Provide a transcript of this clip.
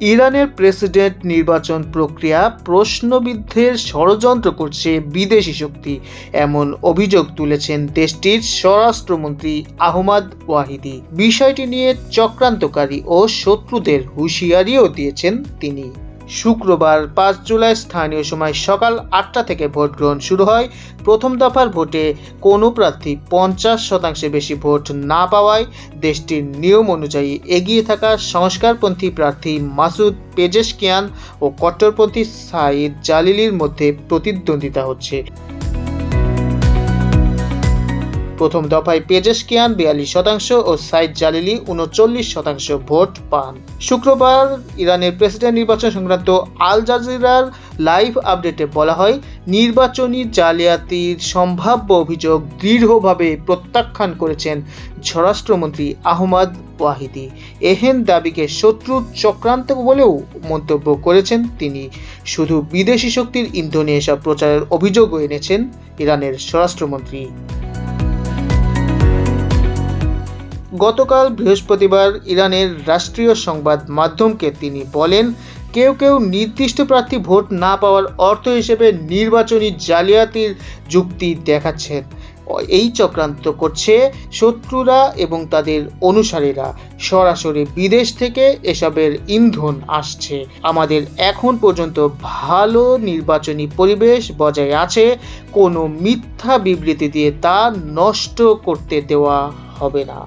ইরানের প্রেসিডেন্ট নির্বাচন প্রক্রিয়া প্রশ্নবিদ্ধের ষড়যন্ত্র করছে বিদেশি শক্তি, এমন অভিযোগ তুলেছেন দেশটির স্বরাষ্ট্রমন্ত্রী আহমাদ ওয়াহিদি। বিষয়টি নিয়ে চক্রান্তকারী ও শত্রুদের হুঁশিয়ারিও দিয়েছেন তিনি। শুক্রবার পাঁচ জুলাই স্থানীয় সময় সকাল আটটা থেকে ভোট গ্রহণ শুরু হয়। প্রথম দফার ভোটে কোনো প্রার্থী পঞ্চাশ শতাংশে বেশি ভোট না পাওয়ায় দেশটির নিয়ম অনুযায়ী এগিয়ে থাকা সংস্কারপন্থী প্রার্থী মাসুদ পেজেশ পেজেশকিয়ান ও কট্টরপন্থী সাইদ জালিলির মধ্যে প্রতিদ্বন্দ্বিতা হচ্ছে। প্রথম দফায় পেজেস পেজেশকিয়ান বিয়াল্লিশ শতাংশ ও সাইদ জালিলি উনচল্লিশ শতাংশ ভোট পান। শুক্রবার ইরানের প্রেসিডেন্ট নির্বাচন সংক্রান্ত আল জাজিরার লাইভ আপডেটে বলা হয়, নির্বাচনী জালিয়াতির সম্ভাব্য অভিযোগ দৃঢ়ভাবে প্রত্যাখ্যান করেছেন স্বরাষ্ট্রমন্ত্রী আহমদ ওয়াহিদি। এহেন দাবিকে শত্রুর চক্রান্ত বলেও মন্তব্য করেছেন তিনি। শুধু বিদেশি শক্তির ইন্ধনে এসব প্রচারের অভিযোগও এনেছেন ইরানের স্বরাষ্ট্রমন্ত্রী। গতকাল বৃহস্পতিবার ইরানের রাষ্ট্রীয় সংবাদ মাধ্যমকে তিনি বলেন, কেউ কেউ নির্দিষ্ট প্রার্থী ভোট না পাওয়ার অর্থ হিসেবে নির্বাচনী জালিয়াতির যুক্তি দেখাচ্ছেন। এই চক্রান্ত করছে শত্রুরা এবং তাদের অনুসারীরা। সরাসরি বিদেশ থেকে এসবের ইন্ধন আসছে। আমাদের এখন পর্যন্ত ভালো নির্বাচনী পরিবেশ বজায় আছে, কোনো মিথ্যা বিবৃতি দিয়ে তা নষ্ট করতে দেওয়া হবে না।